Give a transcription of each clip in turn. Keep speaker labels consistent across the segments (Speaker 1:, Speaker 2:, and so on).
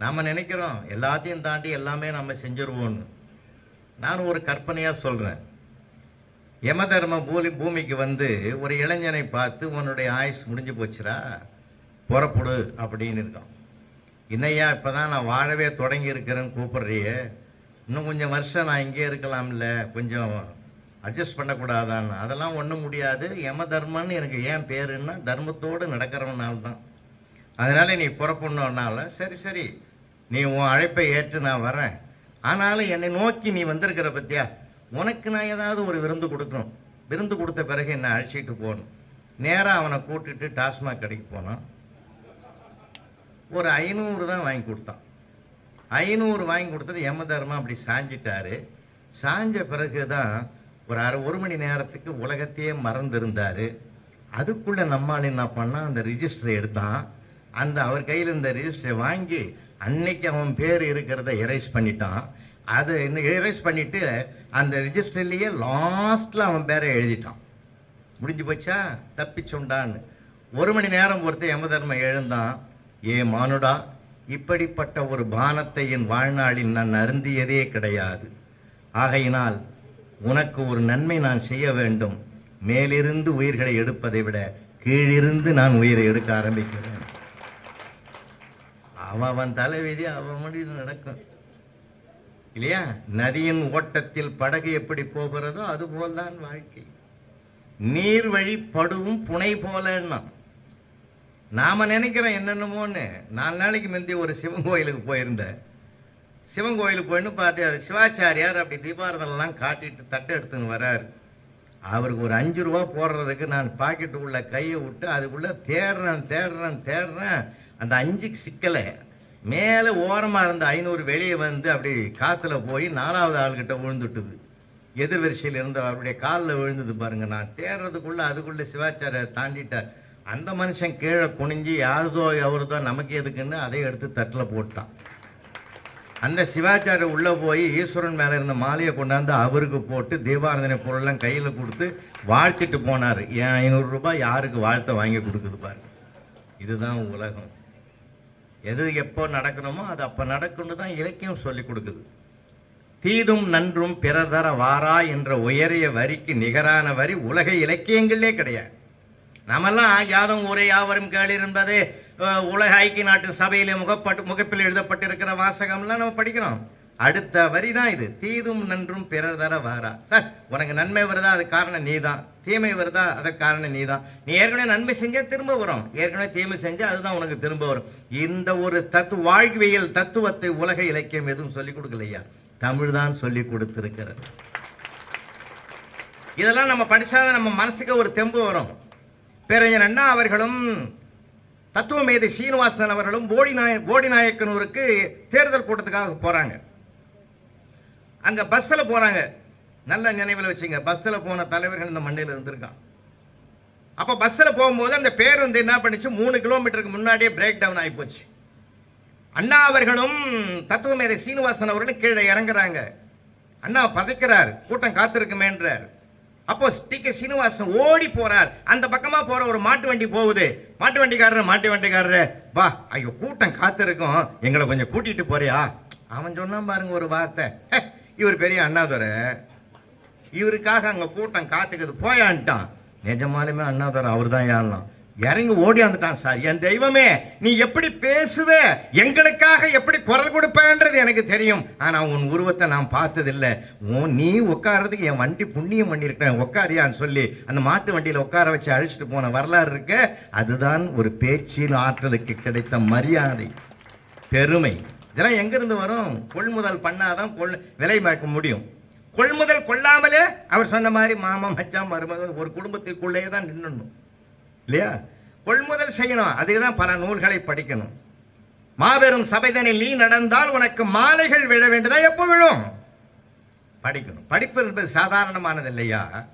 Speaker 1: நாம் நினைக்கிறோம் எல்லாத்தையும் தாண்டி எல்லாமே நம்ம செஞ்சிருவோம்னு. நான் ஒரு கற்பனையாக சொல்கிறேன் யமதர்ம பூமி பூமிக்கு வந்து ஒரு இளைஞனை பார்த்து உன்னுடைய ஆயுஸ் முடிஞ்சு போச்சுடா புறப்படு அப்படின்னு இருக்கான். இன்னையா இப்போ தான் நான் வாழவே தொடங்கி இருக்கிறேன்னு கூப்பிட்றியே. இன்னும் கொஞ்சம் வருஷம் நான் இங்கே இருக்கலாம்ல கொஞ்சம் அட்ஜஸ்ட் பண்ணக்கூடாதான்னு. அதெல்லாம் ஒன்றும் முடியாது. யம தர்மன்னு எனக்கு ஏன் பேருன்னா தர்மத்தோடு நடக்கிறவனால தான் அதனால் நீ புறப்படணுன்னால சரி சரி. நீ உன் அழைப்பை ஏற்று நான் வரேன். ஆனாலும் என்னை நோக்கி நீ வந்திருக்கிற பத்தியா? உனக்கு நான் ஏதாவது ஒரு விருந்து கொடுக்கணும். விருந்து கொடுத்த பிறகு என்னை அழைச்சிட்டு போகணும். நேராக அவனை கூட்டிட்டு டாஸ்மாக் கடைக்கு போனான். ஒரு ஐநூறு தான் வாங்கி கொடுத்தான். ஐநூறு வாங்கி கொடுத்தது யமதர்மா அப்படி சாஞ்சிட்டாரு. சாஞ்ச பிறகு தான் ஒரு அரை ஒரு மணி நேரத்துக்கு உலகத்தையே மறந்துருந்தார். அதுக்குள்ளே நம்மால் என்ன பண்ணால் அந்த ரிஜிஸ்டரை எடுத்தான். அந்த அவர் கையில் இருந்த ரிஜிஸ்டரை வாங்கி அன்னைக்கு அவன் பேர் இருக்கிறத எரேஸ் பண்ணிட்டான். அதை எரேஸ் பண்ணிட்டு அந்த ரிஜிஸ்டர்லேயே லாஸ்ட்ல அவன் பேரை எழுதிட்டான். முடிஞ்சு போச்சா? தப்பிச்சுண்டான்னு. ஒரு மணி நேரம் பொறுத்து யமதர்ம எழுந்தான். ஏ மானுடா இப்படிப்பட்ட ஒரு பானத்தை என் வாழ்நாளில் நான் அருந்தியதே கிடையாது. ஆகையினால் உனக்கு ஒரு நன்மை நான் செய்ய வேண்டும். மேலிருந்து உயிர்களை எடுப்பதை விட கீழிருந்து நான் உயிரை எடுக்க ஆரம்பிக்கிறேன். அவன் அவன் தலைவிதி அவன் முடிவு நடக்கும். இல்லையா? நதியின் ஓட்டத்தில் படகு எப்படி போகிறதோ அதுபோல்தான் வாழ்க்கை. நீர் வழி படுவும் புனை போலன்னா நாம நினைக்கிறோம் என்னென்னமோன்னு. நாலு நாளைக்கு முந்தி ஒரு சிவன் கோயிலுக்கு போயிருந்தேன். சிவன் கோயிலுக்கு போயின்னு பார்த்து சிவாச்சாரியார் அப்படி தீபாரதெல்லாம் காட்டிட்டு தட்டு எடுத்துன்னு வராரு. அவருக்கு ஒரு அஞ்சு ரூபா போடுறதுக்கு நான் பாக்கெட்டு உள்ள கையை விட்டு அதுக்குள்ளே தேடுறேன் தேடுறேன் தேடுறேன். அந்த அஞ்சுக்கு சிக்கலை மேலே ஓரமாக இருந்த ஐநூறு வெளியே வந்து அப்படி காற்றுல போய் நாலாவது ஆள்கிட்ட விழுந்துட்டுது எதிர் வரிசையில் இருந்த அவருடைய காலில் விழுந்தது பாருங்க. நான் தேடுறதுக்குள்ள அதுக்குள்ளே சிவாச்சாரியார் தாண்டிட்டார். அந்த மனுஷன் கீழே குனிஞ்சு யாருதோ எவருதோ நமக்கு எதுக்குன்னு அதை எடுத்து தட்டில் போட்டான். அந்த சிவாச்சாரி உள்ளே போய் ஈஸ்வரன் மேலே இருந்த மாலையை கொண்டாந்து அவருக்கு போட்டு தீபாரதனை பொருள்லாம் கையில் கொடுத்து வாழ்த்திட்டு போனார். என் ஐநூறு ரூபாய் யாருக்கு வாழ்த்த வாங்கி கொடுக்குது பாருங்க. இதுதான் உலகம். எது எப்போ நடக்கணுமோ அது அப்போ நடக்கணும் தான் இலக்கியம் சொல்லி கொடுக்குது. தீதும் நன்றும் பிறர் தர வாரா என்ற உயரிய வரிக்கு நிகரான வரி உலக இலக்கியங்களே கிடையாது. நாமெல்லாம் யாதும் ஒரே யாவரும் கேளீர் என்பது உலக ஐக்கிய நாட்டு சபையிலே முகப்பட்டு முகப்பில் எழுதப்பட்டிருக்கிற வாசகம்லாம் நம்ம படிக்கிறோம். அடுத்த வரி தான் இது. தீதும் நன்றும் பிறர் தர வாரா. சார் உனக்கு நன்மை வருதா அது காரணம் நீ தான் தீமை வருதா அதுக்கு காரணம் நீ தான் நீ ஏற்கனவே நன்மை செஞ்சால் திரும்ப வரும். ஏற்கனவே தீமை செஞ்சால் அதுதான் உனக்கு திரும்ப வரும். இந்த ஒரு தத்து வாழ்வியல் தத்துவத்தை உலக இலக்கியம் எதுவும் சொல்லிக் கொடுக்கலையா? தமிழ் தான் சொல்லி கொடுத்திருக்கிறது. இதெல்லாம் நம்ம படிச்சாதான் நம்ம மனசுக்கு ஒரு தெம்பு வரும். பேரறிஞர் அண்ணா அவர்களும் தத்துவமேதை சீனிவாசன் அவர்களும் போடி நாய போடி நாயக்கனூருக்கு தேர்தல் கூட்டத்துக்காக போகிறாங்க அங்க பஸ்ல போறாங்க. நல்ல நினைவில் வச்சுங்க. பஸ்ல போன தலைவர்கள் இந்த மண்டையில் இருந்திருக்கான். அப்ப பஸ்ல போகும்போது அந்த பேருந்து என்ன பண்ணுச்சு? மூணு கிலோமீட்டருக்கு முன்னாடியே பிரேக் டவுன் ஆகி போச்சு. அண்ணா அவர்களும் தத்துவமேதை சீனிவாசன் அவர்களும் கீழே இறங்குறாங்க. அண்ணா பதைக்கிறார். கூட்டம் காத்திருக்குமேன்றார். அப்போ டி கே சீனிவாசன் ஓடி போறார். அந்த பக்கமா போற ஒரு மாட்டு வண்டி போகுது. மாட்டு வண்டிக்காரர் மாட்டு வண்டிக்காரரு வா ஐயோ கூட்டம் காத்திருக்கும். எங்களை கொஞ்சம் கூட்டிட்டு போறியா? அவன் சொன்னான் பாருங்க ஒரு வார்த்தை. இவர் பெரிய அண்ணாதுரை. இவருக்காக அங்கே கூட்டம் காத்துக்குது போயான்ட்டான். நிஜமாலுமே அண்ணாதுரை அவர் தான் ஏறலாம் இறங்கி ஓடியாந்துட்டான் சார். என் தெய்வமே நீ எப்படி பேசுவ? எங்களுக்காக எப்படி குரல் கொடுப்பேன்றது எனக்கு தெரியும். ஆனால் உன் உருவத்தை நான் பார்த்ததில்லை. உன் நீ உட்காரதுக்கு என் வண்டி புண்ணியம் பண்ணியிருக்கேன் உட்காரியான்னு சொல்லி அந்த மாட்டு வண்டியில் உட்கார வச்சு அழைச்சிட்டு போன வரலாறு இருக்க. அதுதான் ஒரு பேச்சின் ஆற்றலுக்கு கிடைத்த மரியாதை. பெருமை. இதெல்லாம் எங்கிருந்து வரும்? கொள்முதல் பண்ணாதான் கொள் விலை பார்க்க முடியும். கொள்முதல் கொள்ளாமலே அவர் சொன்ன மாதிரி மாமா மச்சான் மருமகன் ஒரு குடும்பத்திற்குள்ளேயே தான் நின்றுணும் இல்லையா? கொள்முதல் செய்யணும். அதுக்கு தான் பல நூல்களை படிக்கணும். மாபெரும் சபைதனில் நீ நடந்தால் உனக்கு மாலைகள் விழ வேண்டியதா எப்போ விழும்? படிக்கணும். படிப்பு என்பது சாதாரணமானது இல்லையா?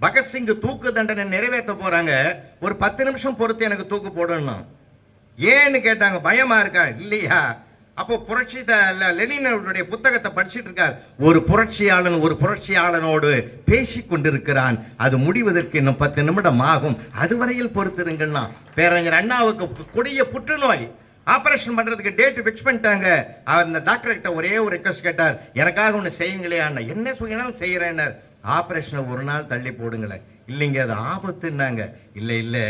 Speaker 1: பகத்சிங் தூக்கு தண்டனை நிறைவேற்ற போறாங்க. ஒரு பத்து நிமிஷம் பொறுத்து எனக்கு தூக்கு போடணும். ஏன்னு கேட்டாங்க. பயமா இருக்கா? இல்லையா? அப்போ புரட்சி லெனினுடைய புத்தகத்தை படிச்சுட்டு இருக்கார். ஒரு புரட்சியாளன் ஒரு புரட்சியாளனோடு பேசி கொண்டிருக்கிறான். அது முடிவதற்கு இன்னும் பத்து நிமிடம் ஆகும். அதுவரையில் பொறுத்திருங்கன்னா பேரறிஞர் அண்ணாவுக்கு கொடிய புற்றுநோய். ஆபரேஷன் பண்றதுக்கு டேட் ஃபிக்ஸ் பண்ணிட்டாங்க. அந்த டாக்டர் கிட்ட ஒரே ஒரு ரெக்வஸ்ட் கேட்டார். எனக்காக ஒன்று செய்யுங்களே அண்ணா. என்ன சொன்னாலும் செய்யறேன்னார். ஆபரேஷனை ஒரு நாள் தள்ளி போடுங்களேன். இல்லைங்க அது ஆபத்துன்னாங்க. இல்லை இல்லை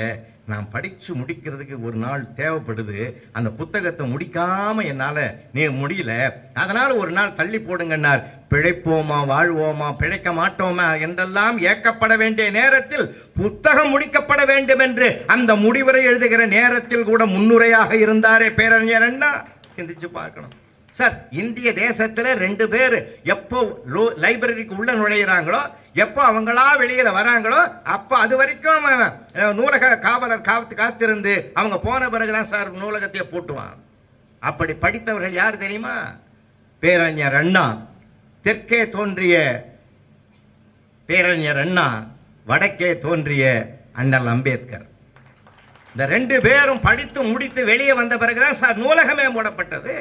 Speaker 1: நான் படித்து முடிக்கிறதுக்கு ஒரு நாள் தேவைப்படுது. அந்த புத்தகத்தை முடிக்காமல் என்னால் நீ முடியல. அதனால் ஒரு நாள் தள்ளி போடுங்கன்னார். பிழைப்போமா வாழ்வோமா பிழைக்க மாட்டோமா என்றெல்லாம் ஏக்கப்பட வேண்டிய நேரத்தில் புத்தகம் முடிக்கப்பட வேண்டும் என்று அந்த முடிவுரை எழுதுகிற நேரத்தில் கூட முன்னுரையாக இருந்தாரே பேரறிஞர் அண்ணா. சிந்திச்சு பார்க்கணும். சார் இந்திய தேசத்தில் ரெண்டு பேர் எப்போ லோ- லைப்ரரிக்கு உள்ள நுழையிறாங்களோ எப்போ அவங்களா வெளியில் வராங்களோ அப்போ அது வரைக்கும் நூலக காவலர் காத்து காத்திருந்து அவங்க போன பிறகுதான் சார் நூலகத்தையே பூட்டுவான். அப்படி படித்தவர்கள் யார் தெரியுமா? பேரறிஞர் அண்ணா. தெற்கே தோன்றிய பேரறிஞர் அண்ணா வடக்கே தோன்றிய அண்ணல் அம்பேத்கர். இந்த ரெண்டு பேரும் படித்து முடித்து வெளியே வந்த பிறகுதான் சார் நூலகமே மூடப்பட்டது.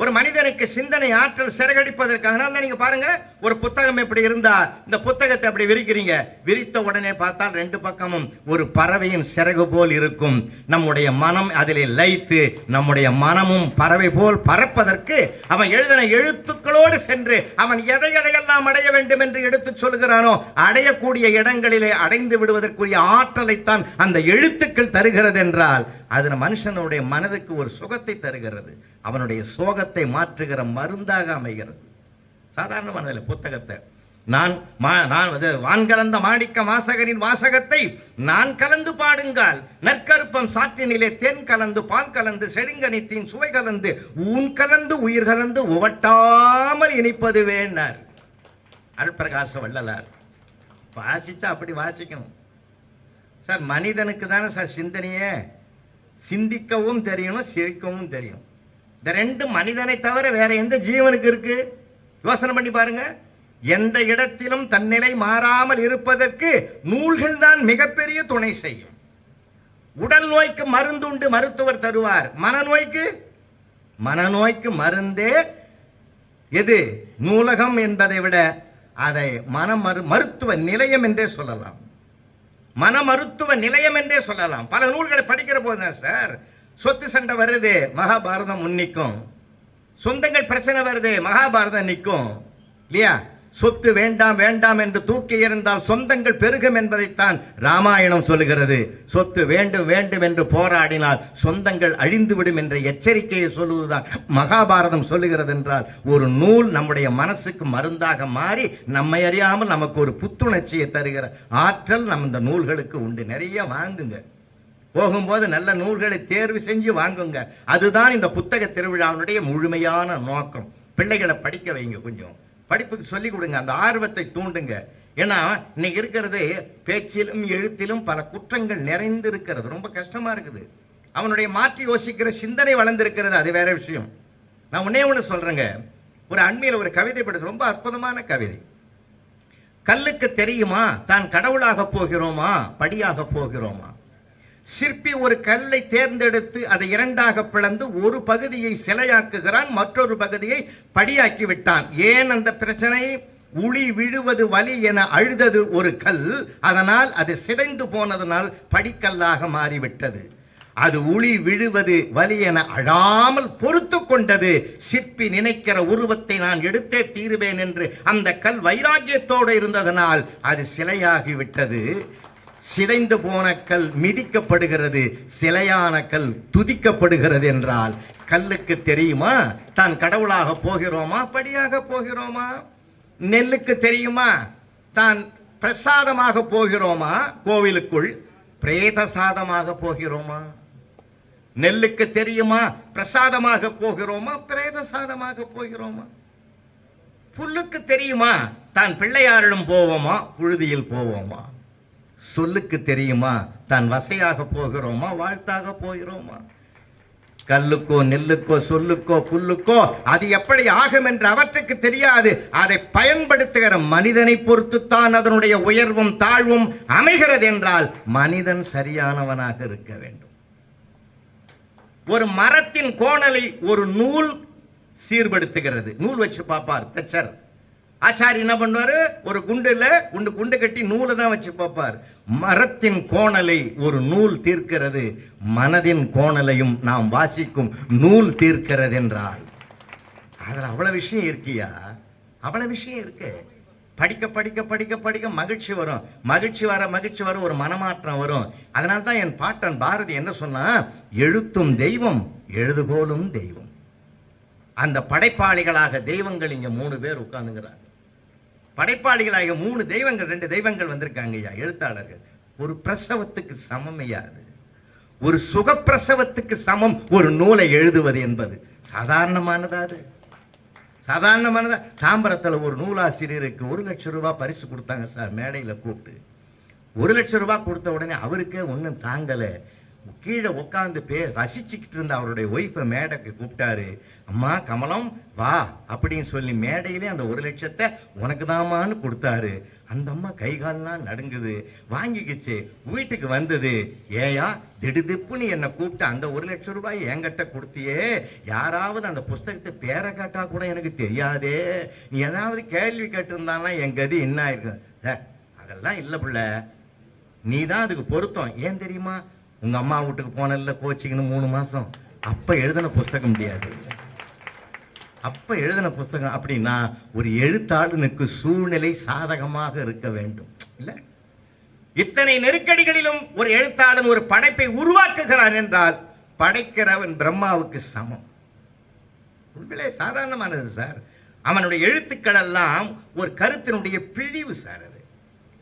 Speaker 1: ஒரு மனிதனுக்கு சிந்தனை ஆற்றல் சிறகடிப்பதற்காக தான் நீங்க பாருங்க ஒரு புத்தகம் இப்படி இருந்தா இந்த புத்தகத்தை அப்படி விரிக்கிறீங்க. விரித்த உடனே பார்த்தால் ரெண்டு பக்கமும் ஒரு பறவையின் சிறகு போல் இருக்கும். நம்முடைய மனம் அதிலே லைத்து நம்முடைய மனமும் பறவை போல் பறப்பதற்கு அவன் எழுதின எழுத்துக்களோடு சென்று அவன் எதை எதையெல்லாம் அடைய வேண்டும் என்று எடுத்து சொல்கிறானோ அடையக்கூடிய இடங்களிலே அடைந்து விடுவதற்குரிய ஆற்றலைத்தான் அந்த எழுத்துக்கள் தருகிறது என்றால் அது மனுஷனுடைய மனதுக்கு ஒரு சுகத்தை தருகிறது. அவனுடைய சோகத்தை மாற்றுகிற மருந்தாக அமைகிறது. சாதாரணமானதில்லை புத்தகத்தை. நான் மா- நான் அது வான்கலந்த மாணிக்க வாசகரின் வாசகத்தை நான் கலந்து பாடுங்கால் நற்கருப்பம் சாற்றினிலே தேன் கலந்து பால் கலந்து செடுங்கனித்தின் சுவை கலந்து ஊன் கலந்து உயிர் கலந்து உவட்டாமல் இனிப்பது வேண்டார். அருட்பிரகாச வள்ளலார். வாசிச்சா அப்படி வாசிக்கணும். சார் மனிதனுக்கு தானே சார் சிந்தனையே? சிந்திக்கவும் தெரியணும் சிரிக்கவும் தெரியும் இந்த ரெண்டு மனிதனை தவிர வேற எந்த ஜீவனுக்கு இருக்கு? யோசனை பண்ணி பாருங்க. எந்த இடத்திலும் தன்னிலை மாறாமல் இருப்பதற்கு நூல்கள் தான் மிகப்பெரிய துணை செய்யும். உடல் நோய்க்கு மருந்து உண்டு மருத்துவர் தருவார். மனநோய்க்கு மனநோய்க்கு மருந்தே எது? நூலகம் என்பதை விட அதை மன மரு மருத்துவ நிலையம் என்றே சொல்லலாம். மன மருத்துவ நிலையம் என்றே சொல்லலாம். பல நூல்களை படிக்கிற போதுதான் சார். சொத்து சண்டை வருது மகாபாரதம் முன்னிக்கும் சொந்தங்கள் பிரச்சனை வருது மகாபாரதம் நிற்கும். இல்லையா? சொத்து வேண்டாம் வேண்டாம் என்று தூக்கி இருந்தால் சொந்தங்கள் பெருகும் என்பதைத்தான் ராமாயணம் சொல்லுகிறது. சொத்து வேண்டும் வேண்டும் என்று போராடினால் சொந்தங்கள் அழிந்துவிடும் என்ற எச்சரிக்கையை சொல்லுவதுதான் மகாபாரதம் சொல்லுகிறது என்றால் ஒரு நூல் நம்முடைய மனசுக்கு மருந்தாக மாறி நம்மை அறியாமல் நமக்கு ஒரு புத்துணர்ச்சியை தருகிற ஆற்றல் நம் இந்த நூல்களுக்கு உண்டு. நிறைய வாங்குங்க. போகும்போது நல்ல நூல்களை தேர்வு செஞ்சு வாங்குங்க. அதுதான் இந்த புத்தக திருவிழாவினுடைய முழுமையான நோக்கம். பிள்ளைகளை படிக்க வைங்க கொஞ்சம். படிப்புக்கு சொல்லிக் கொடுங்க அந்த ஆர்வத்தை தூண்டுங்க. ஏன்னா இன்னைக்கு இருக்கிறது பேச்சிலும் எழுத்திலும் பல குற்றங்கள் நிறைந்து இருக்கிறது ரொம்ப கஷ்டமா இருக்குது. அவனுடைய மாற்றி யோசிக்கிற சிந்தனை வளர்ந்திருக்கிறது அது வேற விஷயம். நான் உன்னே ஒன்று சொல்றேங்க. ஒரு அண்மையில் ஒரு கவிதை படுது ரொம்ப அற்புதமான கவிதை. கல்லுக்கு தெரியுமா? தான் கடவுளாக போகிறோமா? படியாக போகிறோமா? சிற்பி ஒரு கல்லை தேர்ந்தெடுத்து அதை இரண்டாக பிளந்து ஒரு பகுதியை சிலையாக்குகிறான் மற்றொரு பகுதியை படியாக்கி விட்டான். ஏன் அந்த பிரச்சனை? உளி விழுவது வலி என அழுதது ஒரு கல் அதனால் அது சிதைந்து போனதனால் படிக்கல்லாக மாறிவிட்டது. அது உளி விழுவது வலி என அழாமல் பொறுத்து கொண்டது. சிற்பி நினைக்கிற உருவத்தை நான் எடுத்தே தீருவேன் என்று அந்த கல் வைராக்கியத்தோடு இருந்ததனால் அது சிலையாகிவிட்டது சிதைந்து போன கல் மிதிக்கப்படுகிறது சிலையான கல் துதிக்கப்படுகிறது என்றால் கல்லுக்கு தெரியுமா? தான் கடவுளாக போகிறோமா? படியாக போகிறோமா? நெல்லுக்கு தெரியுமா? தான் பிரசாதமாக போகிறோமா? கோவிலுக்குள் பிரேத சாதமாக போகிறோமா? நெல்லுக்கு தெரியுமா? பிரசாதமாக போகிறோமா? பிரேத சாதமாக போகிறோமா? புல்லுக்கு தெரியுமா? தான் பிள்ளையாரிடம் போவோமா? புழுதியில் போவோமா? சொல்லுக்கு தெரியுமா? தான் வசையாக போகிறோமா? வாழ்த்தாக போகிறோமா? கல்லுக்கோ நெல்லுக்கோ சொல்லுக்கோ புல்லுக்கோ அது எப்படி ஆகும் என்று அவற்றுக்கு தெரியாது. அதை பயன்படுத்துகிற மனிதனை பொறுத்துத்தான் அதனுடைய உயர்வும் தாழ்வும் அமைகிறது என்றால் மனிதன் சரியானவனாக இருக்க வேண்டும். ஒரு மரத்தின் கோணலை ஒரு நூல் சீர்படுத்துகிறது. நூல் வச்சு பார்ப்பார். தச்சர். ஆச்சாரி என்ன பண்ணுவாரு? ஒரு குண்டுல குண்டு குண்டு கட்டி நூலை தான் வச்சு பார்ப்பார். மரத்தின் கோணலை ஒரு நூல் தீர்க்கிறது. மனதின் கோணலையும் நாம் வாசிக்கும் நூல் தீர்க்கிறது என்றால் அதில் அவ்வளவு விஷயம் இருக்கியா? அவ்வளவு விஷயம் இருக்கு. படிக்க படிக்க படிக்க படிக்க மகிழ்ச்சி வரும். மகிழ்ச்சி வர மகிழ்ச்சி வர ஒரு மனமாற்றம் வரும். அதனால தான் என் பாட்டன் பாரதி என்ன சொன்னா எழுத்தும் தெய்வம் எழுதுகோலும் தெய்வம். அந்த படைப்பாளிகளாக தெய்வங்கள் இங்க மூணு பேர் உட்காந்துங்கிறாங்க படைப்பாளிகளாக மூணு தெய்வங்கள் ரெண்டு தெய்வங்கள் வந்திருக்காங்க ஐயா எழுத்தாளர்கள். ஒரு பிரசவத்துக்கு சமம் ஐயா அது. ஒரு சுகப்பிரசவத்துக்கு சமம் ஒரு நூலை எழுதுவது என்பது. சாதாரணமானதா அது? சாதாரணமானதா? தாம்பரத்தில் ஒரு நூலாசிரியருக்கு ஒரு லட்சம் ரூபாய் பரிசு கொடுத்தாங்க சார் மேடையில் கூப்பிட்டு. ஒரு லட்சம் ரூபாய் கொடுத்த உடனே அவருக்கே ஒன்றும் தாங்கலை. கீழே உட்காந்து பே ரசிச்சுக்கிட்டு இருந்த அவருடைய ஒய்ஃபை மேடைக்கு கூப்பிட்டாரு. அம்மா கமலம் வா அப்படின்னு சொல்லி மேடையிலே அந்த ஒரு லட்சத்தை உனக்கு தாமான்னு கொடுத்தாரு. அந்த அம்மா கை கால்லாம் நடுங்குது. வாங்கிக்கிச்சு. வீட்டுக்கு வந்தது. ஏயா திடுதிப்புன்னு என்னை கூப்பிட்டு அந்த ஒரு லட்சம் ரூபாய் என்கிட்ட கொடுத்தியே. யாராவது அந்த புஸ்தகத்தை பேரை கேட்டால் கூட எனக்கு தெரியாதே. நீ ஏதாவது கேள்வி கேட்டிருந்தானா என் கதி என்ன ஆயிருக்கும்? அதெல்லாம் இல்லை பிள்ள. நீ தான் அதுக்கு பொருத்தம். ஏன் தெரியுமா? உங்க அம்மா வீட்டுக்கு போனல கோச்சிங்கன்னு மூணு மாசம். அப்ப எழுதின புஸ்தகம் முடியாது. அப்ப எழுதின புஸ்தகம் அப்படின்னா ஒரு எழுத்தாளனுக்கு சூழ்நிலை சாதகமாக இருக்க வேண்டும். இல்ல? இத்தனை நெருக்கடிகளிலும் ஒரு எழுத்தாளன் ஒரு படைப்பை உருவாக்குகிறான் என்றால் படைக்கிறவன் பிரம்மாவுக்கு சமம். உண்மையிலே சாதாரணமானது சார். அவனுடைய எழுத்துக்கள் எல்லாம் ஒரு கருத்தினுடைய பிழிவு சார் அது.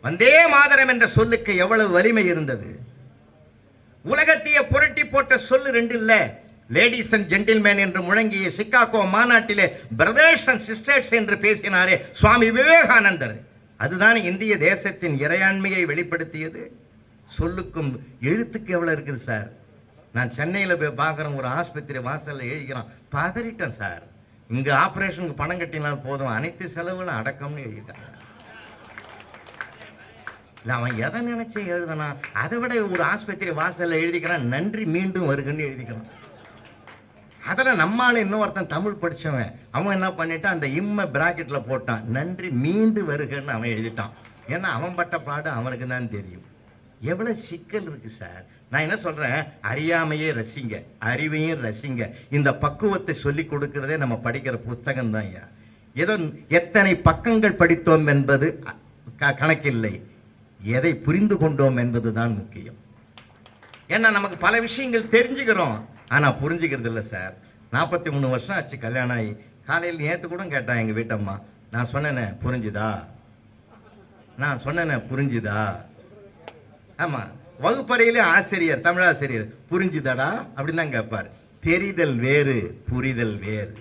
Speaker 1: வந்தே மாதரம் என்ற சொல்லுக்கு எவ்வளவு வலிமை இருந்தது? உலகத்தையே புரட்டி போட்ட சொல்லு ரெண்டு இல்ல. லேடிஸ் அண்ட் ஜென்டில்மேன் என்று முழங்கிய சிக்காகோ மாநாட்டிலே பிரதர்ஸ் அண்ட் சிஸ்டர்ஸ் என்று பேசினாரே சுவாமி விவேகானந்தர். அதுதான் இந்திய தேசத்தின் இறையாண்மையை வெளிப்படுத்தியது. சொல்லுக்கும் எழுத்துக்கு எவ்வளவு இருக்குது சார்? நான் சென்னையில் போய் பார்க்குறேன் ஒரு ஆஸ்பத்திரி வாசலில் எழுதிக்கிறான். பதறிட்டேன் சார். இங்கே ஆப்ரேஷனுக்கு பணம் கட்டினால் போதும். அனைத்து செலவுகளும் அடக்கம்னு எழுதிட்டாங்க. இல்ல அவன் எதை நினைச்சு எழுதனா அதை விட ஒரு ஆஸ்பத்திரி வாசல்ல எழுதிக்கிறான் நன்றி மீண்டும் வருகன்னு எழுதிக்கிறான். அதில் நம்மால் இன்னொருத்தன் தமிழ் படித்தவன் அவன் என்ன பண்ணிட்டான் அந்த இம்ம பிராக்கெட்டில் போட்டான் நன்றி மீண்டு வருகன்னு அவன் எழுதிட்டான். ஏன்னா அவன் பட்ட பாடு அவனுக்கு தான் தெரியும். எவ்வளோ சிக்கல் இருக்குது சார். நான் என்ன சொல்கிறேன் அறியாமையே ரசிங்க அறிவையும் ரசிங்க. இந்த பக்குவத்தை சொல்லி கொடுக்கறதே நம்ம படிக்கிற புஸ்தகம் தான் ஐயா ஏதோ எத்தனை பக்கங்கள் படித்தோம் என்பது க- கணக்கில்லை. எதை புரிந்து கொண்டோம் என்பதுதான் முக்கியம். ஏன்னா நமக்கு பல விஷயங்கள் தெரிஞ்சுக்கிறோம். ஆனா புரிஞ்சுக்கிறது இல்லை சார். நாற்பத்தி மூணு வருஷம் ஆச்சு கல்யாணம் ஆகி. காலையில் நேற்று கூட கேட்டான் எங்க வீட்டம்மா நான் சொன்னேனே புரிஞ்சுதா? நான் சொன்னேனே புரிஞ்சுதா? ஆமாம் வகுப்பறையிலே ஆசிரியர் தமிழாசிரியர் புரிஞ்சுதாடா? அப்படின்னு தான் கேட்பார். தெரிதல் வேறு புரிதல் வேறு.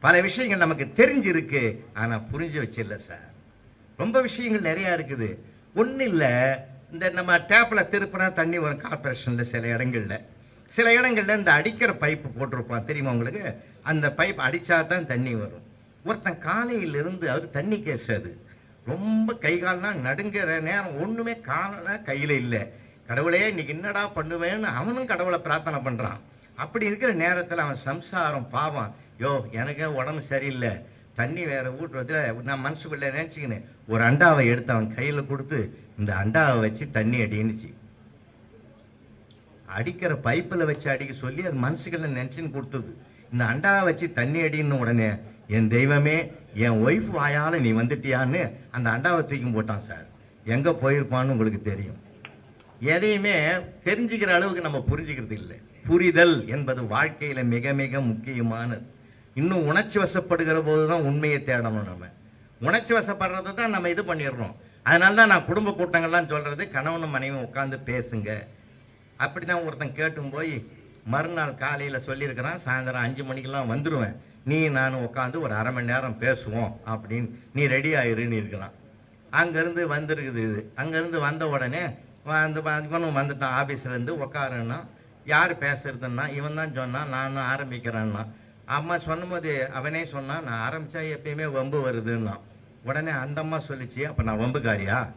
Speaker 1: பல விஷயங்கள் நமக்கு தெரிஞ்சிருக்கு ஆனா புரிஞ்சு வச்சிடல சார். ரொம்ப விஷயங்கள் நிறையா இருக்குது. ஒன்றும் இல்லை இந்த நம்ம டேப்பில் திருப்பினா தண்ணி வரும் கார்பரேஷனில் சில இடங்களில். சில இடங்கள்ல இந்த அடிக்கிற பைப்பு போட்டிருப்பான் தெரியுமா உங்களுக்கு? அந்த பைப் அடித்தால் தான் தண்ணி வரும். ஒருத்தன் காலையிலிருந்து அவர் தண்ணி கேஸ் அது. ரொம்ப கை கால்லாம் நடுங்கிற நேரம் ஒன்றுமே காலல கையில் இல்லை. கடவுளே இன்னைக்கு என்னடா பண்ணுவேன்னு அவனும் கடவுளை பிரார்த்தனை பண்ணுறான் அப்படி இருக்கிற நேரத்தில் அவன் சம்சாரம் பாவம். யோ எனக்கு உடம்பு சரியில்லை. தண்ணி வேற ஊட்டுறதுல நான் மனசுக்குள்ளே நினச்சிக்கினேன். ஒரு அண்டாவை எடுத்து அவன் கையில் கொடுத்து இந்த அண்டாவை வச்சு தண்ணி அடின்னுச்சு. அடிக்கிற பைப்பில் வச்சு அடிக்க சொல்லி அது மனசுக்குள்ள நினச்சின்னு கொடுத்தது. இந்த அண்டாவை வச்சு தண்ணி அடின்னு உடனே என் தெய்வமே என் ஒய்ஃப் வாயால் நீ வந்துட்டியான்னு அந்த அண்டாவை தூக்கி போட்டான் சார். எங்கே போயிருப்பான்னு உங்களுக்கு தெரியும். எதையுமே தெரிஞ்சுக்கிற அளவுக்கு நம்ம புரிஞ்சுக்கிறது இல்லை. புரிதல் என்பது வாழ்க்கையில் மிக மிக முக்கியமானது. இன்னும் உணர்ச்சி வசப்படுகிற போது தான் உண்மையை தேடணும் நம்ம. உணர்ச்சி வசப்படுறதை தான் நம்ம இது பண்ணிடுறோம் அதனால தான் நான் குடும்ப கூட்டங்கள்லாம் சொல்கிறது கணவனும் மனைவியும் உட்காந்து பேசுங்க. அப்படி தான் ஒருத்தன் கேட்டும் போய் மறுநாள் காலையில் சொல்லியிருக்கிறான் சாயந்தரம் அஞ்சு மணிக்கெல்லாம் வந்துடுவேன் நீ நானும் உட்காந்து ஒரு அரை மணி நேரம் பேசுவோம் அப்படின்னு நீ ரெடி ஆயிருன்னு இருக்கிறான். அங்கேருந்து வந்திருக்குது இது. அங்கேருந்து வந்த உடனே வந்து இவனும் வந்துட்டான் ஆஃபீஸ்லேருந்து உட்காருன்னா யார் பேசுறதுன்னா இவன் தான் சொன்னான் நானும் ஆரம்பிக்கிறேன்னா. அம்மா சொன்னபோது அவனே சொன்னான் நான் ஆரம்பித்தா எப்பயுமே வம்பு வருதுன்னா உடனே அந்த அம்மா சொல்லிச்சு அப்போ நான் வம்புக்காரியா?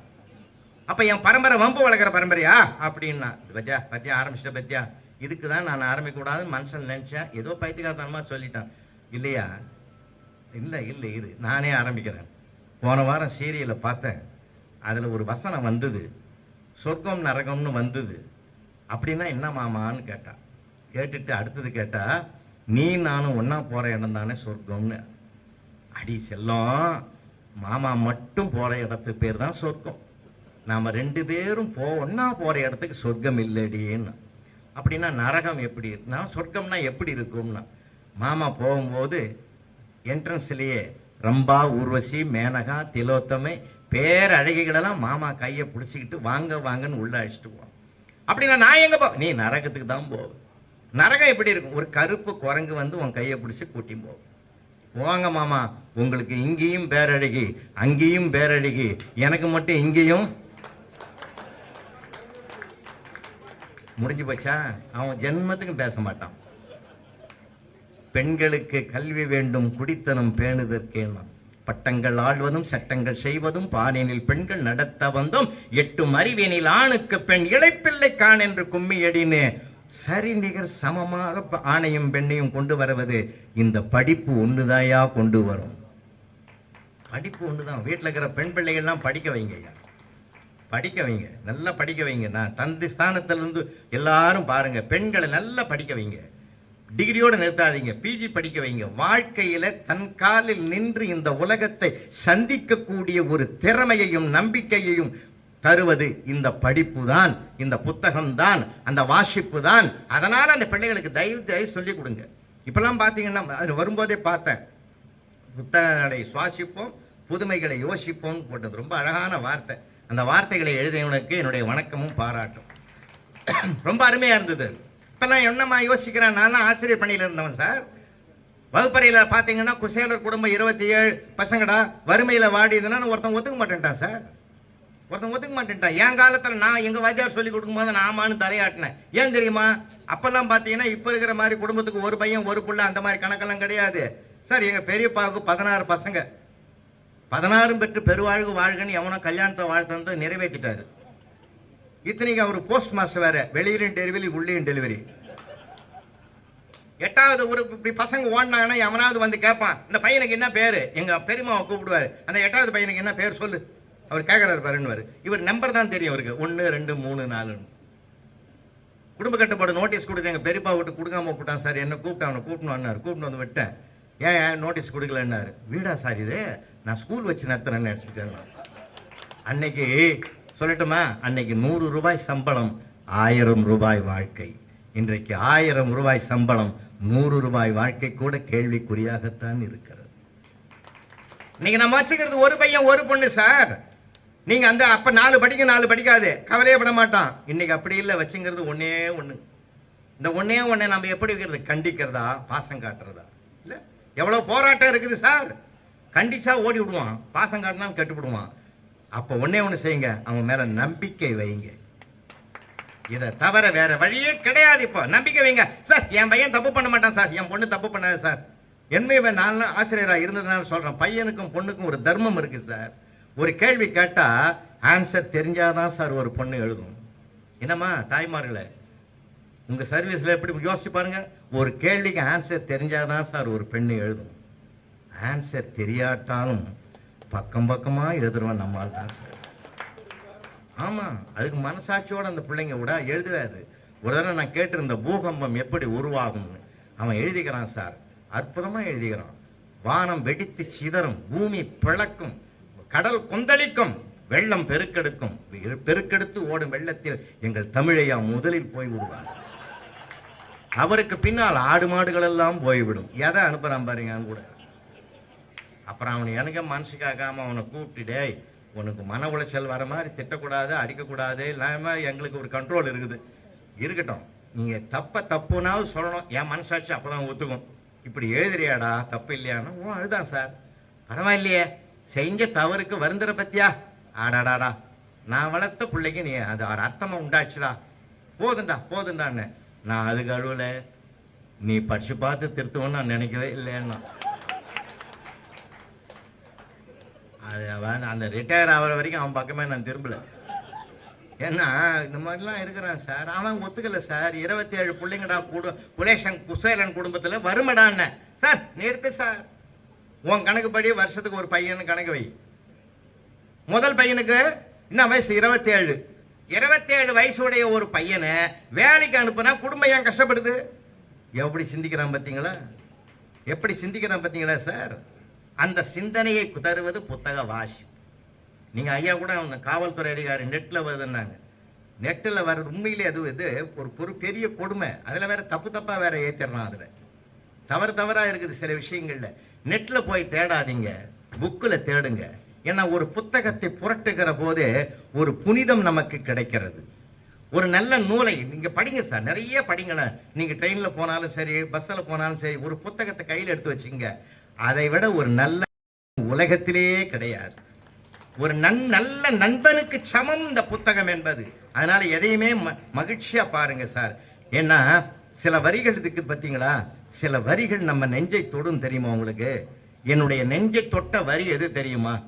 Speaker 1: அப்ப என் பரம்பரை வம்பு வளர்க்குற பரம்பரையா? அப்படின்னா பத்தியா? பத்தியா? ஆரம்பிச்சிட்ட பத்தியா? இதுக்கு தான் நான் ஆரம்பிக்க கூடாதுன்னு மனுஷன் நினைச்சேன். ஏதோ பைத்தியகாரத்தனமா சொல்லிட்டேன். இல்லையா? இல்ல இல்ல இரு. நானே ஆரம்பிக்கிறேன். போன வாரம் சீரியலை பார்த்தேன். அதில் ஒரு வசனம் வந்தது. சொர்க்கம் நரகம்னு வந்தது. அப்படின்னா என்ன மாமான்னு கேட்டா? கேட்டுட்டு அடுத்தது கேட்டா நீ நானும் ஒன்றா போற இடம் தானே சொர்க்கம்னு. அடி செல்லம். மாமா மட்டும் போற இடத்துக்கு பேர் தான் சொர்க்கம். நாம ரெண்டு பேரும் போ ஒண்ணா போற இடத்துக்கு சொர்க்கம் இல்லடின்னு அப்படின்னா நரகம் எப்படி நான் சொர்க்கம்னா எப்படி இருக்கும்னா மாமா போகும்போது என்ட்ரன்ஸ்லேயே ரம்பா ஊர்வசி மேனகா திலோத்தமை பேரழகிகளெல்லாம் மாமா கையை பிடிச்சிக்கிட்டு வாங்க வாங்கன்னு உள்ளே அழைச்சிட்டு போவோம் அப்படின்னா நான் எங்கே போ? நீ நரகத்துக்கு தான் போகும் நரகம் எப்படி இருக்கும்? ஒரு கருப்பு குரங்கு வந்து உன் கையை பிடிச்சி கூட்டி போகும். போங்க மாமா உங்களுக்கு இங்கேயும் பேரழகி அங்கேயும் பேரழகி எனக்கு மட்டும் இங்கேயும். முடிஞ்சு போச்சா? அவன் ஜென்மத்துக்கும் பேச மாட்டான். பெண்களுக்கு கல்வி வேண்டும் குடித்தனம் பேணுதற்கேனும் பட்டங்கள் ஆழ்வதும் சட்டங்கள் செய்வதும் பாலினில் பெண்கள் நடத்த வந்தும் எட்டும் அறிவினில் ஆணுக்கு பெண் இளைப்பிள்ளை கான் என்று கும்மியடின்னு சரி நிகர் சமமாக ஆணையும் பெண்ணையும் கொண்டு வருவது இந்த படிப்பு ஒண்ணுதாயா கொண்டு வரும். படிப்பு ஒண்ணுதான் வீட்டில் இருக்கிற பெண் பிள்ளைகள்லாம் படிக்க வைங்க படிக்க வைங்க. நல்லா படிக்க வைங்க. நான் தந்தை ஸ்தானத்திலிருந்து எல்லாரும் பாருங்க. பெண்களை நல்லா படிக்க வைங்க. டிகிரியோடு நிறுத்தாதீங்க. பிஜி படிக்க வைங்க. வாழ்க்கையில் தன் காலில் நின்று இந்த உலகத்தை சந்திக்கக்கூடிய ஒரு திறமையையும் நம்பிக்கையையும் தருவது இந்த படிப்பு தான் இந்த புத்தகம் தான் அந்த வாசிப்பு தான் அதனால் அந்த பிள்ளைகளுக்கு தயவு தயவு சொல்லிக் கொடுங்க. இப்பெல்லாம் பார்த்தீங்கன்னா அது வரும்போதே பார்த்தேன். புத்தகங்களை சுவாசிப்போம் புதுமைகளை யோசிப்போம் போட்டது. ரொம்ப அழகான வார்த்தை. அந்த வார்த்தைகளை எழுதியவனுக்கு என்னுடைய வணக்கமும் பாராட்டும். ரொம்ப அருமையாக இருந்தது இப்பெல்லாம் என்னம்மா யோசிக்கிறேன்? நான் ஆசிரியர் பணியில் இருந்தவன் சார். வகுப்பறையில் பார்த்தீங்கன்னா குசேலர் குடும்பம் இருபத்தி ஏழு பசங்கடா வறுமையில் வாடிதுன்னா ஒருத்தன் ஒத்துக்க மாட்டேன்ட்டான் சார். ஒருத்தன் ஒத்துக்க மாட்டேன்ட்டான். என் காலத்தில் நான் எங்கள் வாத்தியார் சொல்லி கொடுக்கும்போது நான் ஆமான்னு தலையாட்டினேன். ஏன் தெரியுமா? அப்போல்லாம் பார்த்தீங்கன்னா இப்போ இருக்கிற மாதிரி குடும்பத்துக்கு ஒரு பையன் ஒரு புள்ள அந்த மாதிரி கணக்கெல்லாம் கிடையாது. சார் எங்கள் பெரியப்பாவுக்கு பதினாறு பசங்க. பதினாறும் பெற்று பெருவாழ்வு வாழ்கன்னு எவனோ கல்யாணத்தை வாழ்த்து நிறைவேற்றிட்டாரு இத்தனைக்கு அவர் போஸ்ட் மாஸ்டர் வேற. வெளியிலும் டெலிவரி உள்ளேயும் டெலிவரி எட்டாவது ஒரு இப்படி பசங்க ஓடினாங்கன்னா எவனாவது வந்து கேட்பான் இந்த பையனுக்கு என்ன பேரு? எங்க பெரியமாவை கூப்பிடுவாரு. அந்த எட்டாவது பையனுக்கு என்ன பேர் சொல்லு. அவர் கேட்கறாரு பாருன்னு இவர் நம்பர் தான் தெரியும் அவருக்கு. ஒன்று ரெண்டு மூணு நாலுன்னு. குடும்ப கட்டுப்பாடு நோட்டீஸ் கொடுத்து எங்க பெரியப்பா விட்டு கொடுக்காம விட்டான் சார். என்ன கூப்பிட்டு அவனை கூப்பிட்டு வந்தார் கூப்பிட்டு வந்து விட்டேன். ஏன் ஏன் நோட்டீஸ் கொடுக்கலன்னாரு வீடா சார் இது? நான் ஸ்கூல் வச்சு நடத்துறேன்னு நினச்சிட்டேன். அன்னைக்கு சொல்லட்டுமா? அன்னைக்கு நூறு ரூபாய் சம்பளம் ஆயிரம் ரூபாய் வாழ்க்கை. இன்றைக்கு ஆயிரம் ரூபாய் சம்பளம் நூறு ரூபாய் வாழ்க்கை கூட கேள்விக்குறியாகத்தான் இருக்கிறது. இன்னைக்கு நம்ம வச்சுக்கிறது ஒரு பையன் ஒரு பொண்ணு சார். நீங்க அந்த அப்ப நாலு படிக்க நாலு படிக்காது. கவலையே பட மாட்டான் இன்னைக்கு அப்படி இல்லை வச்சுங்கிறது ஒன்றே ஒண்ணு. இந்த ஒண்ணே ஒன்று நம்ம எப்படி வைக்கிறது? கண்டிக்கிறதா? பாசம் காட்டுறதா? இல்ல? எவ்வளவு போராட்டம் இருக்குது சார்? கண்டிச்சா ஓடி விடுவான். பாசம் காட்டினா கெட்டு விடுவான் அப்ப ஒன்னே ஒண்ணு செய்யுங்க. அவன் மேல நம்பிக்கை வைங்க. இதை தவிர வேற வழியே கிடையாது இப்போ. நம்பிக்கை வைங்க. சார் என் பையன் தப்பு பண்ண மாட்டான் சார். என் பொண்ணு தப்பு பண்ணாது சார். என்னைய நான் ஆசிரியராக இருந்ததுனால சொல்கிறேன் பையனுக்கும் பொண்ணுக்கும் ஒரு தர்மம் இருக்குது சார். ஒரு கேள்வி கேட்டால் ஆன்சர் தெரிஞ்சாதான் சார் ஒரு பொண்ணு எழுதும். என்னம்மா தாய்மார்களே உங்கள் சர்வீஸில் எப்படி யோசிச்சு பாருங்கள் ஒரு கேள்விக்கு ஆன்சர் தெரிஞ்சாதான் சார் ஒரு பெண்ணு எழுதும். ஆன்சர் தெரியாட்டாலும் பக்கம் பக்கமாக எழுதுறவன் நம்மால் தான் சார். ஆமாம் அதுக்கு மனசாட்சியோட அந்த பிள்ளைங்க விட எழுதுவாது ஒரு தடவை நான் கேட்டிருந்த பூகம்பம் எப்படி உருவாகும்னு அவன் எழுதிக்கிறான் சார். அற்புதமாக எழுதிக்கிறான். வானம் வெடித்து சிதறும் பூமி பிளக்கும் கடல் கொந்தளிக்கும் வெள்ளம் பெருக்கெடுக்கும். பெருக்கெடுத்து ஓடும் வெள்ளத்தில் எங்கள் தமிழையா முதலில் போய் விடுவார். அவருக்கு பின்னால் ஆடு மாடுகள் எல்லாம் போய்விடும் எதை அனுப்புறான் பாருங்க அவன் கூட. அப்புறம் அவனை எனக்கு மனசுக்காகாம அவனை கூப்பிட்டுடே உனக்கு மன உளைச்சல் வர மாதிரி திட்டக்கூடாது அடிக்கக்கூடாது இல்லாம எங்களுக்கு ஒரு கண்ட்ரோல் இருக்குது. இருக்கட்டும். நீங்க தப்ப தப்புனாவது சொல்லணும். என் மனசாட்சி அப்பதான் ஒத்துக்கும். இப்படி எழுதுறியாடா? தப்பு இல்லையான்னு? ஓ அழுதான் சார். பரவாயில்லையே. செஞ்ச தவறுக்கு வருந்துற பத்தியா? ஆடாடாடா. நான் வளர்த்த பிள்ளைக்கு நீ அது ஒரு அர்த்தமா உண்டாச்சுடா. போதுண்டா போதுண்டான்னு. நான் அதுக்கு அழுவல. நீ படிச்சு பார்த்து திருத்துவோன்னு நான் நினைக்கவே இல்லைன்னா. அது அவன் அந்த ரிட்டையர் ஆகிற வரைக்கும் அவன் பக்கமே நான் திரும்பல. ஏன்னா இந்த மாதிரிலாம் இருக்கிறான் சார். அவன் ஒத்துக்கல சார். இருபத்தி ஏழு பிள்ளைங்கடா குடு குலேஷன் குசேலன் குடும்பத்தில் வருமடான்னு. சார் நிறுத்து சார். உன் கணக்குப்படி வருஷத்துக்கு ஒரு பையன் கணக்கு வை. முதல் பையனுக்கு என்ன வயசு? இருபத்தேழு. இருபத்தேழு வயசுடைய ஒரு பையனை வேலைக்கு அனுப்புனா குடும்பம் ஏன் கஷ்டப்படுது? எப்படி சிந்திக்கிறான் பார்த்தீங்களா? எப்படி சிந்திக்கிறான் பார்த்தீங்களா சார்? அந்த சிந்தனையை தருவது புத்தக வாசி. நீங்கள் ஐயா கூட அந்த காவல்துறை அதிகாரி நெட்டில் வருதுன்னாங்க. நெட்டில் வர்றது உண்மையிலே அது இது ஒரு ஒரு பெரிய கொடுமை. அதில் வேற தப்பு தப்பாக வேற ஏற்றிடலாம் அதில். தவறு தவறாக இருக்குது சில விஷயங்களில். நெட்ல போய் தேடாதீங்க. புக்கில் தேடுங்க. ஏன்னா ஒரு புத்தகத்தை புரட்டுகிற போது ஒரு புனிதம் நமக்கு கிடைக்கிறது. ஒரு நல்ல நூலை நீங்க படிங்க சார். நிறைய படிங்களேன் நீங்க ட்ரெயினில் போனாலும் சரி பஸ்ஸில் போனாலும் சரி ஒரு புத்தகத்தை கையில் எடுத்து வச்சுங்க அதை விட ஒரு நல்ல உலகத்திலேயே கிடையாது. ஒரு நன் நல்ல நண்பனுக்கு சமம் இந்த புத்தகம் என்பது. அதனால எதையுமே ம- மகிழ்ச்சியா பாருங்க சார். ஏன்னா சில வரிகள் இருக்கு பார்த்தீங்களா? சில வரிகள் நம்ம நெஞ்சை தொடும் தெரியுமா உங்களுக்கு? என்னுடைய நெஞ்சை தொட்ட வரி எது தெரியுமா?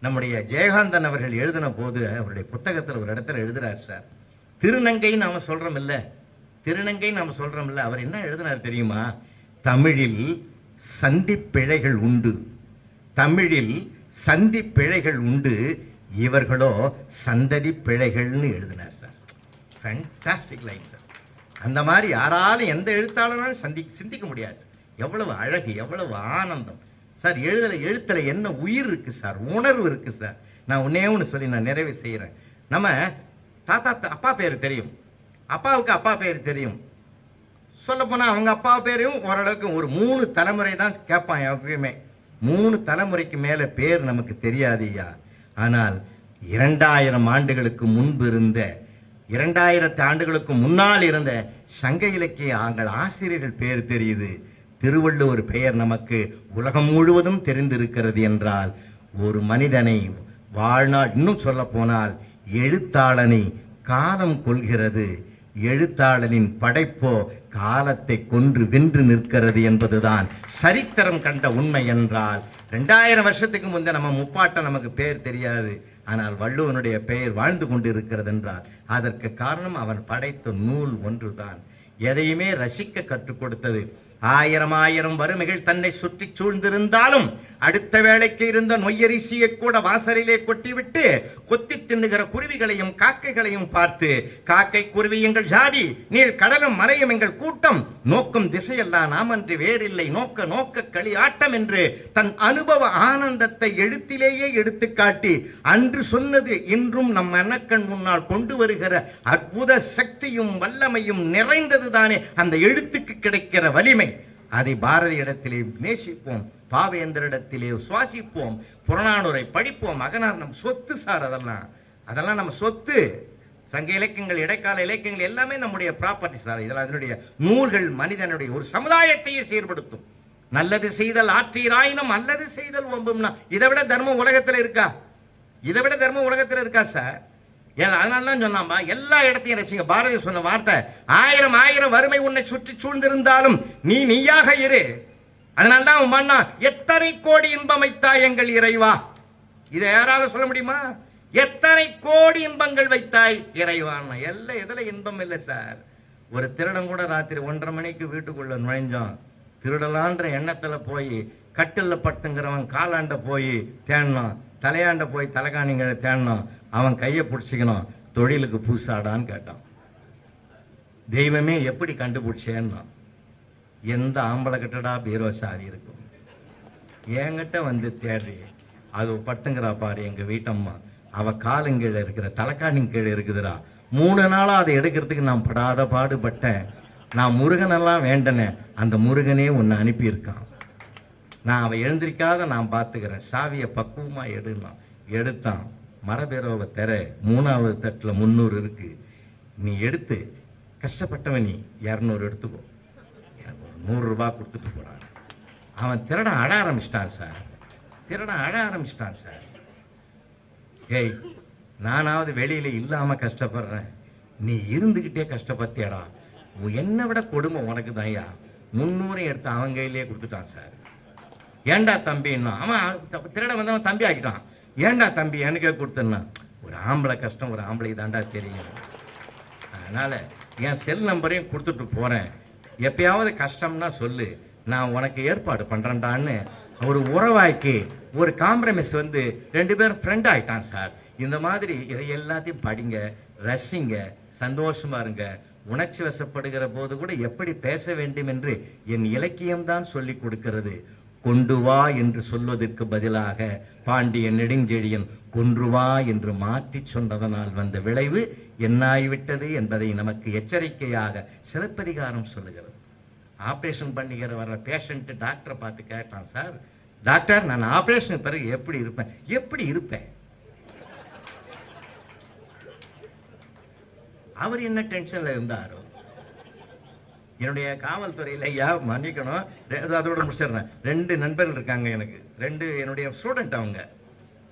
Speaker 1: நம்முடைய ஜெயகாந்தன் அவர்கள் எழுதின போது அவருடைய புத்தகத்தில் ஒரு இடத்துல எழுதுறார் சார். திருநங்கைன்னு நாம சொல்றோம் இல்ல? திருநங்கை நாம சொல்றோம் இல்ல? அவர் என்ன எழுதினார் தெரியுமா? தமிழில் சந்திப்பிழைகள் உண்டு. தமிழில் சந்தி பிழைகள் உண்டு. இவர்களோ சந்ததி பிழைகள்னு எழுதினார் சார். ஃபேண்டாஸ்டிக் லைன் சார் அந்த மாதிரி யாராலும் எந்த எழுத்தாளனாலும் சந்தி சிந்திக்க முடியாது. எவ்வளவு அழகு எவ்வளவு ஆனந்தம். சார் எழுதலை எழுத்தில் என்ன உயிர் இருக்குது சார்? உணர்வு இருக்குது சார். நான் உன்னே ஒன்று சொல்லி நான் நிறைவு செய்கிறேன் நம்ம தாத்தா அப்பா பேர் தெரியும். அப்பாவுக்கு அப்பா பேர் தெரியும். சொல்லப்போனால் அவங்க அப்பா பேரையும் ஓரளவுக்கு ஒரு மூணு தலைமுறை தான் கேட்பான் எப்பயுமே. மூணு தலைமுறைக்கு மேலே பேர் நமக்கு தெரியாது ஐயா ஆனால் இரண்டாயிரம் ஆண்டுகளுக்கு முன்பு இருந்த இரண்டாயிரத்து ஆண்டுகளுக்கு முன்னால் இருந்த சங்க இலக்கிய ஆங்கள் ஆசிரியர்கள் பெயர் தெரியுது. திருவள்ளுவர் பெயர் நமக்கு உலகம் முழுவதும் தெரிந்திருக்கிறது என்றால் ஒரு மனிதனை வாழ்நாள் இன்னும் சொல்ல போனால் எழுத்தாளனை காலம் கொள்கிறது. எழுத்தாளனின் படைப்போ காலத்தை கொன்று வென்று நிற்கிறது என்பதுதான் சரித்திரம் கண்ட உண்மை என்றால் ரெண்டாயிரம் வருஷத்துக்கு முந்தைய நம்ம முப்பாட்டம் நமக்கு பேர் தெரியாது. ஆனால் வள்ளுவனுடைய பெயர் வாழ்ந்து கொண்டிருக்கிறது என்றால் அதற்கு காரணம் அவன் படைத்த நூல் ஒன்றுதான். எதையுமே ரசிக்க கற்றுக் கொடுத்தது ஆயிரம் ஆயிரம் வறுமைகள் தன்னை சுற்றி சூழ்ந்திருந்தாலும் அடுத்த வேளைக்கு இருந்த நொய்யரிசியை கூட வாசலிலே கொட்டிவிட்டு கொத்தி தின்னுகிற குருவிகளையும் காக்கைகளையும் பார்த்து காக்கை குருவி எங்கள் ஜாதி நீள் கடலும் மலையும் எங்கள் கூட்டம் நோக்கும் திசையெல்லாம் நாம் அன்று வேறில்லை நோக்க நோக்க களி ஆட்டம் என்று தன் அனுபவ ஆனந்தத்தை எழுத்திலேயே எடுத்துக்காட்டி அன்று சொன்னது இன்றும் நம் மனக்கண் முன்னால் கொண்டு வருகிற அற்புத சக்தியும் வல்லமையும் நிறைந்ததுதானே அந்த எழுத்துக்கு கிடைக்கிற வலிமை. அதை பாரதி இடத்திலே நேசிப்போம் பாவேந்தரிடத்திலே சுவாசிப்போம் புறநானூரை படிப்போம் அகனார் நம் சொத்து சார் அதெல்லாம். அதெல்லாம் நம்ம சொத்து. சங்க இலக்கியங்கள் இடைக்கால இலக்கியங்கள் எல்லாமே நம்முடைய ப்ராப்பர்ட்டி சார் இதெல்லாம் அதனுடைய நூல்கள் மனிதனுடைய ஒரு சமுதாயத்தையே சீர்படுத்தும். நல்லது செய்தல் ஆற்றீராயினும் அல்லது செய்தல் ஒம்பும்னா இதை விட தர்மம் உலகத்தில் இருக்கா? இதை விட தர்மம் உலகத்தில் இருக்கா சார் அதனால தான் சொன்னாம்பா எல்லா இடத்தையும் ரசிங்க. பாரதி சொன்ன வார்த்தை ஆயிரம் ஆயிரம் வறுமை உன்னை சுற்றி சூழ்ந்திருந்தாலும் நீ நீயாக இரு. அதனால தான் அவன் எத்தனை கோடி இன்பமைத்தா எங்கள் இறைவா? இதை யாராவது சொல்ல முடியுமா? எத்தனை கோடி இன்பங்கள் வைத்தாய் இறைவான் எல்லாம் எதுல இன்பம் இல்லை சார். ஒரு திருடன் கூட ராத்திரி ஒன்றரை மணிக்கு வீட்டுக்குள்ள நுழைஞ்சோம் திருடலான்ற எண்ணத்துல போய் கட்டில் பட்டுங்கிறவன் காலாண்ட போய் தேடணும் தலையாண்ட போய் தலைகாணிங்களை தேடணும் அவன் கையை பிடிச்சிக்கணும். தொழிலுக்கு பூசாடான்னு கேட்டான். தெய்வமே எப்படி கண்டுபிடிச்சேன்னா எந்த ஆம்பளை கிட்டடா பீரோசாரி இருக்கும். என்கிட்ட வந்து தேடி அது பட்டுங்கிறா பாரு எங்கள் வீட்டம்மா. அவ காலங்கீழே இருக்கிற தலைக்காணின் கீழே இருக்குதுடா. மூணு நாளாக அதை எடுக்கிறதுக்கு நான் படாத பாடுபட்டேன். நான் முருகனெல்லாம் வேண்டனேன் அந்த முருகனே உன்னை அனுப்பியிருக்கான். நான் அவன் எழுந்திருக்காத நான் பார்த்துக்கிறேன் சாவியை பக்குவமாக எடுனான். எடுத்தான். மரபேரோவை தர மூணாவது தட்டில் முந்நூறு இருக்கு. நீ எடுத்து கஷ்டப்பட்டவன் நீ. இரநூறு எடுத்துக்கோ. எனக்கு ஒரு நூறுரூபா கொடுத்துட்டு போறான். அவன் திருடன் அழ ஆரம்பிச்சிட்டான் சார். திருடன் அழ ஆரம்பிச்சிட்டான் சார். ஏய் நானாவது வெளியில இல்லாமல் கஷ்டப்படுறேன். நீ இருந்துக்கிட்டே கஷ்டப்பத்தியடா உன் என்னை விட கொடுமை உனக்கு தான்யா முன்னூறை எடுத்து அவன் கையிலேயே கொடுத்துட்டான் சார். ஏண்டா தம்பின்னா அவன் த- திருட வந்தவன் தம்பி ஆக்கிட்டான். ஏன்டா தம்பி எனக்கே கொடுத்தன்னா? ஒரு ஆம்பளை கஷ்டம் ஒரு ஆம்பளை தாண்டா தெரியும். அதனால் என் செல் நம்பரையும் கொடுத்துட்டு போகிறேன் எப்பயாவது கஷ்டம்னா சொல்லு. நான் உனக்கு ஏற்பாடு பண்ணுறேன்டான்னு ஒரு உறவாக்கி ஒரு காம்ப்ரமைஸ் வந்து ரெண்டு பேரும் ஃப்ரெண்ட் ஆயிட்டான் சார். இந்த மாதிரி இதை எல்லாத்தையும் படிங்க ரசிங்க சந்தோஷமாக இருங்க. உணர்ச்சி வசப்படுகிற போது கூட எப்படி பேச வேண்டும் என்று என் இலக்கியம் தான் சொல்லி கொடுக்கிறது. கொண்டு வா என்று சொல்வதற்கு பதிலாக பாண்டிய நெடுஞ்செழியன் கொன்று வா என்று மாற்றி சொன்னதனால் வந்த விளைவு என்னாய்விட்டது என்பதை நமக்கு எச்சரிக்கையாக சிலப்பதிகாரம் சொல்லுகிறது. ஆப்ரேஷன் பண்ணிக்கிற வர பேஷண்ட்டு டாக்டரை பார்த்து கேட்டான் சார் டாக்டர் நான் ஆப்ரேஷன் பிறகு எப்படி இருப்பேன்? எப்படி இருப்பேன்? அவர் என்ன டென்ஷன்ல இருந்தாரோ என்னுடைய காவல்துறையில் ஐயா மன்னிக்கணும். அதோட முடிச்சிடுறேன். ரெண்டு நண்பர்கள் இருக்காங்க எனக்கு. ரெண்டு என்னுடைய ஸ்டூடெண்ட் அவங்க.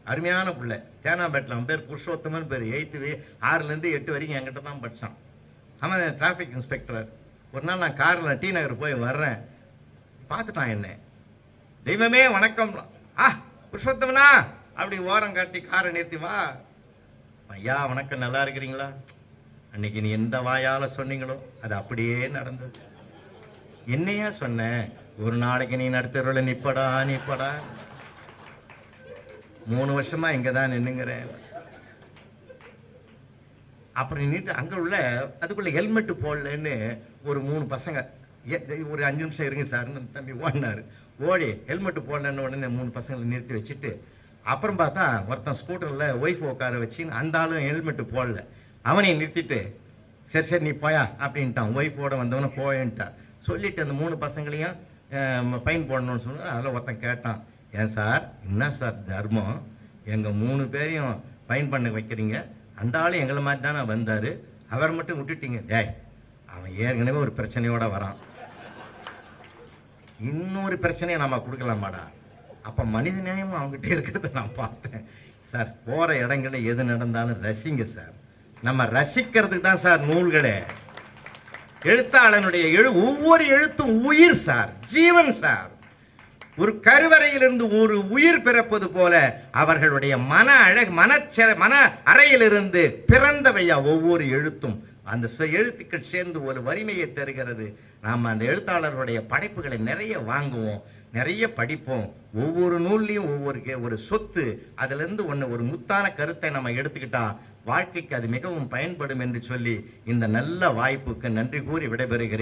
Speaker 1: அருமையான பிள்ளை. தேனாம்பேட்டில் அவன் பேர் புருஷோத்தமன் பேர் எயித்து ஆறுலேருந்து எட்டு வரைக்கும் என்கிட்ட தான் படித்தான் அவன் டிராஃபிக் இன்ஸ்பெக்டர் ஒரு நாள் நான் காரில் டி நகர் போய் வர்றேன். பார்த்துட்டான் என்ன. தெய்வமே வணக்கம். ஆ புருஷோத்தமனா? அப்படி ஓரம் காட்டி காரை நிறுத்தி வா. ஐயா வணக்கம். நல்லா இருக்கிறீங்களா? அன்னைக்கு நீ எந்த வாயால் சொன்னீங்களோ அது அப்படியே நடந்தது. என்னையா சொன்ன? ஒரு நாளைக்கு நீ நடத்துறல நிப்படா நிப்படா. மூணு வருஷமா இங்கே தான் நின்னுங்கிற. அப்புறம் நின்னுட்டு அங்கே உள்ள அதுக்குள்ள ஹெல்மெட் போடலன்னு ஒரு மூணு பசங்க எ- ஒரு அஞ்சு நிமிஷம் இருங்க சார்னு தம்பி ஓடினாரு. ஓடி ஹெல்மெட் போடலன்னு உடனே மூணு பசங்களை நிறுத்தி வச்சுட்டு அப்புறம் பார்த்தா ஒருத்தன் ஸ்கூட்டரில் ஒய்ஃப் உட்கார வச்சு அந்த ஆளும் ஹெல்மெட் போடல. அவனை நிறுத்திட்டு சரி சரி நீ போயா அப்படின்ட்டான். ஒய்ஃபோட வந்தவனை போயன்ட்டான் சொல்லிட்டு அந்த மூணு பசங்களையும் ஃபைன் போடணும்னு சொன்னால் அதில் ஒருத்தன் கேட்டான் ஏன் சார் என்ன சார் தர்மம்? எங்கள் மூணு பேரையும் ஃபைன் பண்ண வைக்கிறீங்க. அந்த ஆளும் எங்களை மாதிரி தானே வந்தார். அவர் மட்டும் விட்டுட்டீங்க. டேய் அவன் ஏற்கனவே ஒரு பிரச்சனையோடு வரான். இன்னொரு பிரச்சனையை நம்ம கொடுக்கலாமாடா? அப்போ மனித நியாயம் அவங்ககிட்ட இருக்கிறத நான் பார்த்தேன். சார் போகிற இடங்கள்ல எது நடந்தாலும் ரசிங்க சார். நம்ம ரசிக்கிறதுக்கு தான் சார் நூல்களே. எழுத்தாளனுடைய எழு ஒவ்வொரு எழுத்தும் உயிர் சார் ஜீவன் சார். ஒரு கருவறையிலிருந்து ஒரு உயிர் பிறப்பது போல அவர்களுடைய மன அழகு மனச்ச மன அறையிலிருந்து பிறந்தவையா ஒவ்வொரு எழுத்தும். அந்த எழுத்துக்கள் சேர்ந்து ஒரு வலிமையை தருகிறது. நாம் அந்த எழுத்தாளர்களுடைய படைப்புகளை நிறைய வாங்குவோம் நிறைய படிப்போம். ஒவ்வொரு நூல்லையும் ஒவ்வொரு கே- ஒரு சொத்து அதுலேருந்து ஒன்று ஒரு முத்தான கருத்தை நம்ம எடுத்துக்கிட்டால் வாழ்க்கைக்கு அது மிகவும் பயன்படும் என்று சொல்லி இந்த நல்ல வாய்ப்புக்கு நன்றி கூறி விடைபெறுகிறேன்.